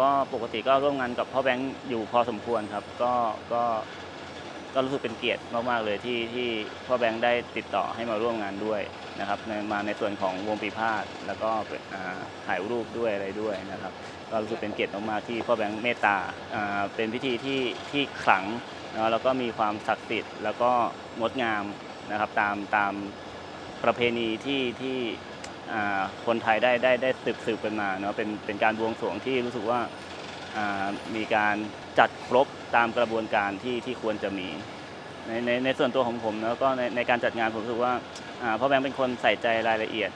ก็ปกติก็ร่วมงานกับพ่อแบงค์อยู่พอสมควรครับ ก็ก็ก็รู้สึกเป็นเกียรติมากๆเลยที่ที่พ่อแบงค์ได้ติดต่อให้มาร่วมงานด้วยนะครับมาในส่วนของวงปีพาดแล้วก็ถ่ายรูปด้วยอะไรด้วยนะครับ ก็รู้สึกเป็นเกียรติมากๆที่พ่อแบงค์เมตตาเป็นพิธีที่ที่ขลังนะแล้วก็มีความศักดิ์สิทธิ์แล้วก็งดงามนะครับตามตามประเพณีที่ที่ คนไทยได้ได้ได้สืบสืบกันมาเนาะเป็นเป็นการบวงสรวงที่รู้สึกว่ามีการจัดครบตามกระบวนการที่ที่ควรจะมีในในในส่วนตัวของผมแล้วก็ในในการจัดงานผมรู้สึกว่าอ่าพ่อแบงค์เป็นคนใส่ใจรายละเอียด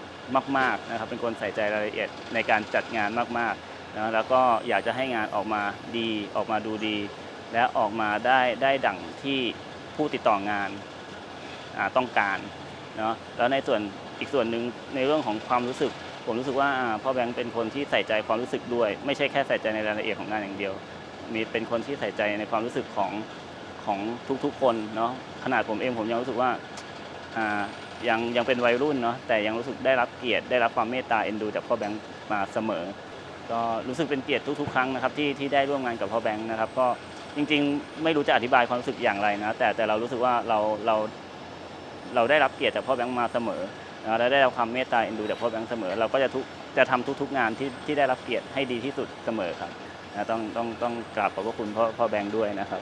มากๆนะครับเป็นคนใส่ใจรายละเอียดในการจัดงานมากๆนะแล้วก็อยากจะให้งานออกมาดีออกมาดูดี และออกมาได้ได้ดั่งที่ผู้ติดต่องานต้องการ เนาะแล้วในส่วนอีกส่วนหนึ่งในเรื่องของความรู้สึก ผมรู้สึกว่าพ่อแบงค์เป็นคนที่ใส่ใจความรู้สึกด้วย ไม่ใช่แค่ใส่ใจในรายละเอียดของงานอย่างเดียว มีเป็นคนที่ใส่ใจในความรู้สึกของของทุกๆคนเนาะขนาดผมเองผมยังรู้สึกว่าอ่ายังยังเป็นวัยรุ่นเนาะแต่ยังรู้สึกได้รับเกียรติได้รับความเมตตาเอ็นดูจากพ่อแบงค์มาเสมอ ก็รู้สึกเป็นเกียรติทุกๆ ครั้งนะครับที่ที่ได้ร่วมงานกับพ่อแบงค์นะครับก็จริงๆ ไม่รู้จะอธิบายความรู้สึกอย่างไรนะแต่แต่เรารู้สึกว่าเราเรา เราได้รับเกียรติจากพ่อแบงค์มาเสมอนะและได้รับความเมตตาเอ็นดูจากพ่อแบงค์เสมอ เราก็จะทุกจะทำทุกๆงานที่ที่ได้รับเกียรติให้ดีที่สุดเสมอครับนะต้องต้องต้องกราบขอบพระคุณพ่อพ่อแบงค์ด้วยนะครับ